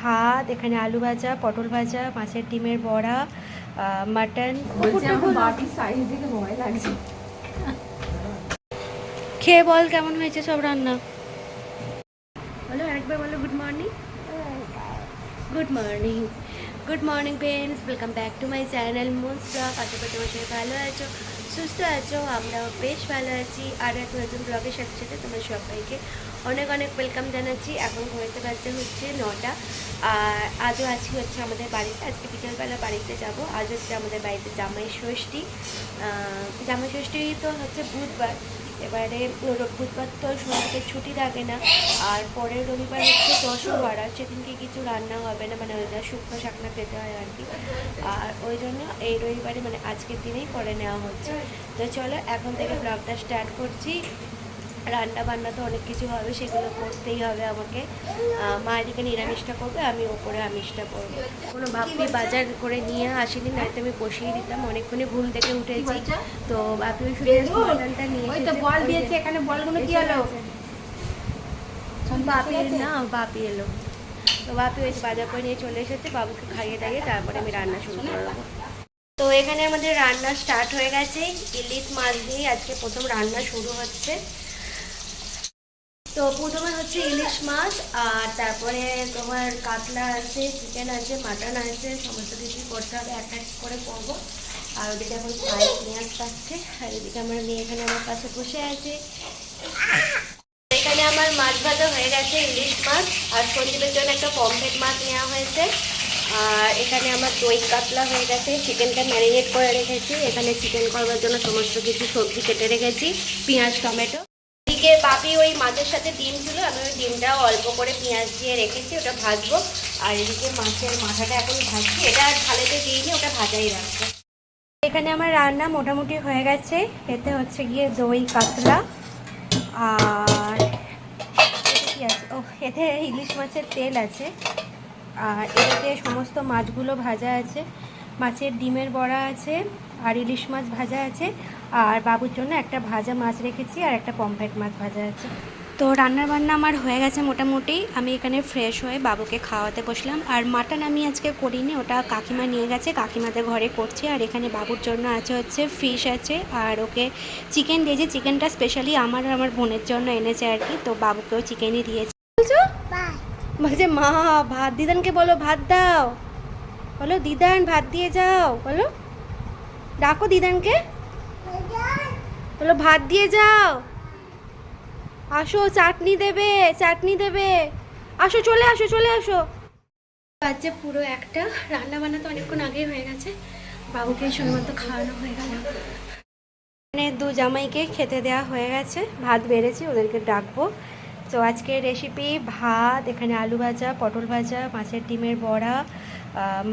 ভাত এখানে আলু ভাজা পটল ভাজা মাছের ডিমের বড়া মাটন। খেয়ে বল কেমন হয়েছে সব রান্না? বলো আরেকবার বলো good morning good morning good morning friends welcome back to my channel most blog আশা করি তোমার সবাই ভালো আছো সুস্থ আছো আমরাও বেশ ভালো আছি। আর এক নতুন ব্লগের সাথে সাথে তোমার সবাইকে অনেক অনেক ওয়েলকাম জানাচ্ছি। এখন ঘুরতে পারতে হচ্ছে নটা। আর আজও আছি হচ্ছে আমাদের বাড়িতে। আজকে বিকেলবেলা বাড়িতে যাব। আজ হচ্ছে আমাদের বাড়িতে জামাই ষষ্ঠী। জামাই ষষ্ঠী তো হচ্ছে বুধবার। এবারে বুধবার তো সন্ধ্যাতে ছুটি থাকে না। আর পরের রবিবার হচ্ছে দশবার আর সেদিনকে কিছু রান্না হবে না। মানে ওইটা শুকনো শাকনা পেতে হয় আর কি। আর ওই জন্য এই রবিবারে মানে আজকের দিনেই করে নেওয়া হচ্ছে। তো চলো, এখন থেকে ব্লগটা স্টার্ট করছি। রান্না বান্না তো অনেক কিছু হবে সেগুলো করতেই হবে আমাকে। মা এদিকে নিরামিষটা করবে আমি ওপরে আমিষটা করব। কোনো ভাবি বাজার করে নিয়ে আসিনি নয়তো আমি বসিয়ে দিতাম অনেকক্ষণে ঘুম থেকে উঠেছি। তো ভাবি ওই শুধু মাটনটা নিয়ে ওই তো এসেছে। বল ওই এখানে বলগুলো কি হলো? বাপি না বাপি এলো। তো বাপি ওই যে বাজার করে নিয়ে চলে এসেছে বাবুকে খাইয়ে দাইয়ে তারপরে আমি রান্না শুরু তো এখানে আমাদের রান্না স্টার্ট হয়ে গেছে ইলিশ মাছ দিয়ে আজকে প্রথম রান্না শুরু হচ্ছে। তো প্রথমে হচ্ছে ইলিশ মাছ, আর তারপরে তোমার কাতলা আছে চিকেন আছে মাটন আছে, সমস্ত কিছু করতে হবে এক এক করে করব। আর ওদিকে এখন পায়ে পেঁয়াজ পাচ্ছে, আর ওদিকে আমার মেয়ে এখানে আমার পাশে বসে আছে। এখানে আমার মাছ ভাজা হয়ে গেছে ইলিশ মাছ, আর সঞ্জীবের জন্য একটা পমফ্রেট মাছ নেওয়া হয়েছে। আর এখানে আমার দই কাতলা হয়ে গেছে, চিকেনটা ম্যারিনেট করে রেখেছি। এখানে চিকেন করবার জন্য সমস্ত কিছু সবজি কেটে রেখেছি, পেঁয়াজ, টমেটো। এদিকে বাপি ওই মাছের সাথে ডিম ছিল, আমি ওই ডিমটাও অল্প করে পেঁয়াজ দিয়ে রেখেছি, ওটা ভাজবো। আর এদিকে মাছের মাথাটা এখন ভাজছি, এটা আর থালেতে দিইনি, ওটা ভাজাই রাখব। এখানে আমার রান্না মোটামুটি হয়ে গেছে, এতে হচ্ছে গিয়ে দই, কাতলা, আর কি আছে? ও এতে ইলিশ মাছের তেল আছে। আর এটাতে সমস্ত মাছগুলো ভাজা আছে মাছের ডিমের বড়া আছে আর ইলিশ মাছ ভাজা আছে আর বাবুর জন্য একটা ভাজা মাছ রেখেছি আর একটা পমফ্রেট মাছ ভাজা আছে। তো রান্না বান্না আমার হয়ে গেছে মোটামুটি। আমি এখানে ফ্রেশ হয়ে বাবুকে খাওয়াতে বসলাম। আর মাটন আমি আজকে করিনি ওটা কাকিমা নিয়ে গেছে কাকিমাদের ঘরে করছি। আর এখানে বাবুর জন্য আছে হচ্ছে ফিশ আছে আর ওকে চিকেন দিয়েছে। চিকেনটা স্পেশালি আমার আর আমার বোনের জন্য এনেছে আর কি তো বাবুকেও চিকেনই দিয়েছে। বলছো? বলছে, মা, ভাত দিদানকে বলো, ভাত দাও। বলো, দিদান, ভাত দিয়ে যাও। বলো, ডাকো দিদানকে। বলো, ভাত দিয়ে যাও। আসো, চাটনি দেবে চাটনি দেবে। আসো, চলে আসো চলে আসো। বাজে পুরো একটা। রান্না বান্না তো অনেকক্ষণ আগেই হয়ে গেছে। বাবুকে সময় মতো খাওয়ানো হয়ে গেল। এখানে দু জামাইকে খেতে দেওয়া হয়ে গেছে। ভাত বেড়েছি, ওদেরকে ডাকবো। তো আজকের রেসিপি ভাত, এখানে আলু ভাজা, পটল ভাজা, মাছের ডিমের বড়া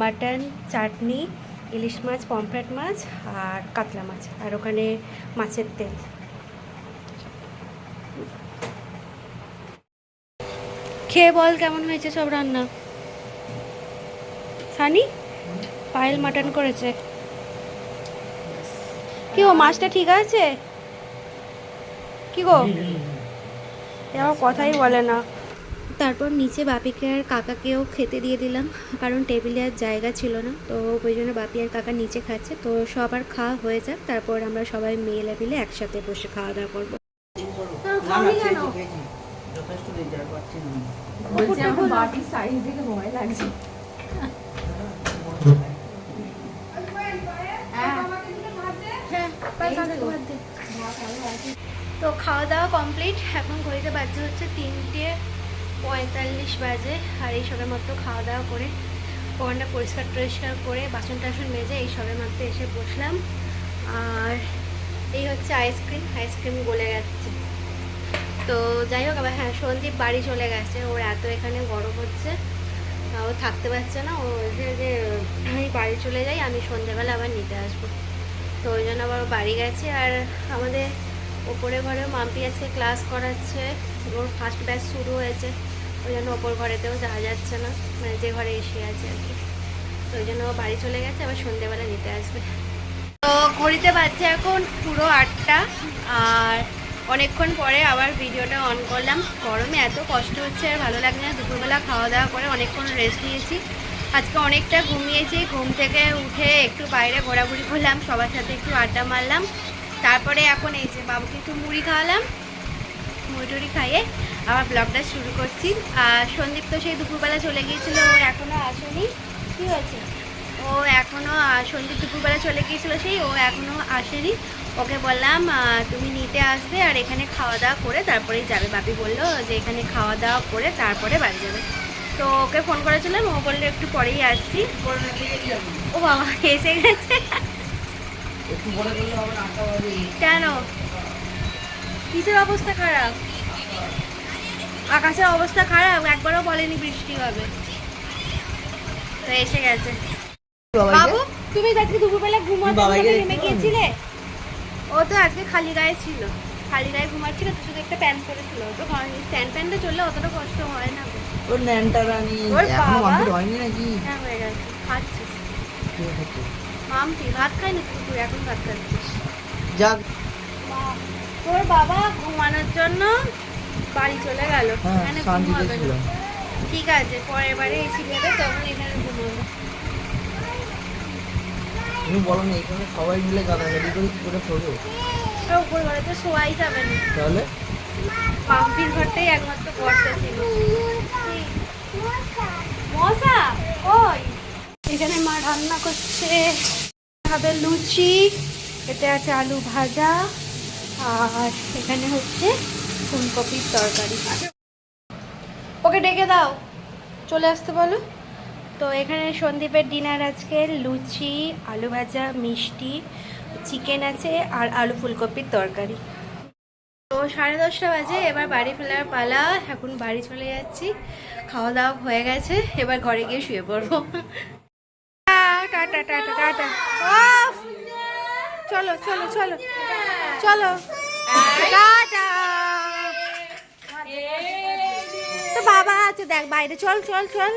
মাটন চাটনি, ইলিশ মাছ, পমফ্রেট মাছ আর কাতলা মাছ আর ওখানে মাছের তেল। খেয়ে বল কেমন হয়েছে সব রান্না? সানি? পায়েল মাটন করেছে। কি ও মাছটা ঠিক আছে? কি গো? আমার কথাই বলে না। তারপর নিচে বাপিকে আর কাকাকেও খেতে দিয়ে দিলাম কারণ টেবিলে আর জায়গা ছিল না তো ওই জন্য বাপি আর কাকা নিচে খাচ্ছে তো সবার খাওয়া হয়ে যাক তারপর আমরা সবাই মেলে মিলে একসাথে বসে খাওয়া দাওয়া করব। যথেষ্ট ভয় লাগছে। তো খাওয়া দাওয়া কমপ্লিট এখন ঘড়িতে বাজে হচ্ছে তিনটে পঁয়তাল্লিশ বাজে, আর এই সবের মাত্র খাওয়া দাওয়া করে ওখানটা পরিষ্কার টরিষ্কার করে, বাসন টাসন মেজে এই সবের মাত্র এসে বসলাম। আর এই হচ্ছে আইসক্রিম আইসক্রিম গলে যাচ্ছে তো যাই হোক, আবার হ্যাঁ সন্দীপ বাড়ি চলে গেছে, ওর এত এখানে গরম হচ্ছে। ও থাকতে পারছে না, ও যে, আমি বাড়ি চলে যাই, আমি সন্ধ্যেবেলা আবার নিতে আসব। তো ওই জন্য আবার বাড়ি গেছে আর আমাদের ওপরে ঘরে মাম্পি আজকে ক্লাস করাচ্ছে। ওর ফার্স্ট ব্যাচ শুরু হয়েছে। ওই জন্য ওপর ঘরেতেও যাওয়া যাচ্ছে না। মানে যে ঘরে এসে আছে আর কি। তো ওই জন্য বাড়ি চলে গেছে, আবার সন্ধ্যেবেলা নিতে আসবে। তো ঘড়িতে বাজছে এখন পুরো আটটা। আর অনেকক্ষণ পরে আবার ভিডিওটা অন করলাম। গরমে এত কষ্ট হচ্ছে আর ভালো লাগে না। দুপুরবেলা খাওয়া দাওয়া করে অনেকক্ষণ রেস্ট নিয়েছি। আজকে অনেকটা ঘুমিয়েছি, ঘুম থেকে উঠে একটু বাইরে ঘোরাঘুরি করলাম, সবার সাথে একটু আড্ডা মারলাম। তারপরে এখন এই যে বাবুকে একটু মুড়ি খাওয়ালাম, মুড়ি টুড়ি খাইয়ে আবার ব্লগটা শুরু করছি। আর সন্দীপ তো সেই দুপুরবেলা চলে গিয়েছিল, ও এখনও আসেনি। কী হয়েছে? ও এখনও সন্দীপ দুপুরবেলা চলে গিয়েছিল সেই, ও এখনও আসেনি। ওকে বললাম তুমি নিতে আসবে আর এখানে খাওয়া দাওয়া করে তারপরেই যাবে। বাপি বলল যে, এখানে খাওয়া দাওয়া করে তারপরে বাড়ি যাবে। তো ওকে ফোন করেছিলাম ও বলল একটু পরেই আসছি। ও বাবা এসে গেছে। কেন? কিসের অবস্থা খারাপ? আকাশের অবস্থা খারাপ একবারও বলেনি বৃষ্টি হবে। তো এসে গেছে। বাবু তুমি আজকে দুপুরবেলা ঘুমাতে নেমে? গিয়েছিলে? ও তো আজকে খালি গায়ে ছিল। খালি গায়ে ঘুমাচ্ছিল তো শুধু একটা প্যান্ট পরেছিল। তো স্ট্যান্ড প্যান্টে চললে অতটা কষ্ট হয় না। ওর ন্যানটা রানি ওর এখনও কমপ্লিট হয়নি নাকি? হ্যাঁ হয়ে গেছে। ঠিক আছে। ভাত খাইনি তো? তুই এখন ভাত খাচ্ছিস। যাক। তোর বাবা ঘুমানোর জন্য বাড়ি চলে গেল। হ্যাঁ এখানে ঘুমাবে ঠিক আছে পরের বারে এসি নেবে তখন এখানে ঘুমাবো। তুমি বলো না এখানে সবাই মিলে গাদাগাদি করে করে শোবো। উপর ঘরে তো শোয়াই যাবে না। তাহলে? পাম্পির ঘরটাই একমাত্র বর্ষা ছিল। মশা ওই। এখানে মা রান্না করছে। হবে লুচি এতে আছে আলু ভাজা আর এখানে হচ্ছে ফুলকপির তরকারি। ওকে ডেকে দাও। চলে আসতে বলো। তো এখানে সন্দীপের ডিনার আজকে লুচি আলু ভাজা মিষ্টি চিকেন আছে আর আলু ফুলকপির তরকারি। তো সাড়ে দশটা বাজে, এবার বাড়ি ফেরার পালা। এখন বাড়ি চলে যাচ্ছি। খাওয়া দাওয়া হয়ে গেছে, এবার ঘরে গিয়ে শুয়ে পড়ব। টাটা! চলো চলো চলো চলো। তো বাবা আছে, দেখ বাইরে, চল চল চল।